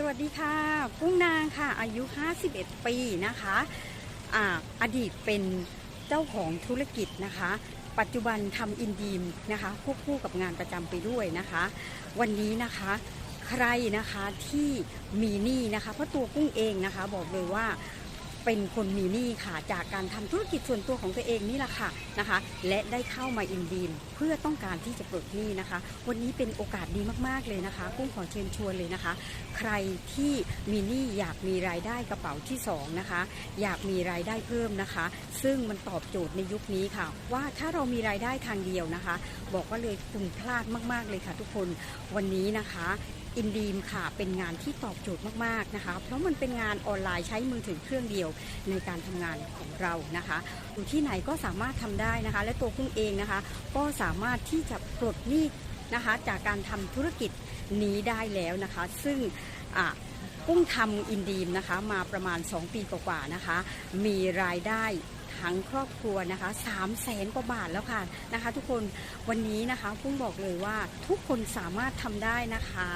สวัสดีค่ะ กุ้งนางค่ะ อายุ 51 ปีนะคะออดีตเป็นเจ้าของธุรกิจนะคะ ปัจจุบันทำอินดีมนะคะควบคู่กับงานประจำไปด้วยนะคะ วันนี้นะคะใครนะคะที่มีหนี้นะคะ เพราะตัวกุ้งเองนะคะ บอกเลยว่า เป็นคนมีหนี้ค่ะ จากการทำธุรกิจส่วนตัวของตัวเองนี่แหละค่ะนะคะ และได้เข้ามาอินดีมเพื่อต้องการที่จะปลดหนี้นะคะ วันนี้เป็นโอกาสดีมากๆเลยนะคะกุ้งขอเชิญชวนเลยนะคะ ใครที่มีหนี้อยากมีรายได้กระเป๋าที่สองนะคะ อยากมีรายได้เพิ่มนะคะ ซึ่งมันตอบโจทย์ในยุคนี้ค่ะ ว่าถ้าเรามีรายได้ทางเดียวนะคะ บอกว่าเลยคุณพลาดมาก ๆเลยค่ะ ทุกคนวันนี้นะคะอินดีมค่ะเป็นงานที่ตอบโจทย์มากๆนะคะ เพราะมันเป็นงานออนไลน์ใช้มือถือเครื่องเดียวในการทำงานของเรานะคะอยู่ที่ไหนก็สามารถทำได้นะคะ และตัวกุ้งเองนะคะ ก็สามารถที่จะปลดหนี้นะคะจากการทำธุรกิจนี้ได้แล้วนะคะ ซึ่งกุ้งทำอินดีมนะคะ มาประมาณ 2 ปีกว่าๆนะคะ มีรายได้ทั้งครอบครัวนะคะ3 0 0แสนกว่าบาทแล้วค่ะนะคะ ทุกคนวันนี้นะคะกุ้งบอกเลยว่าทุกคนสามารถทำได้นะคะ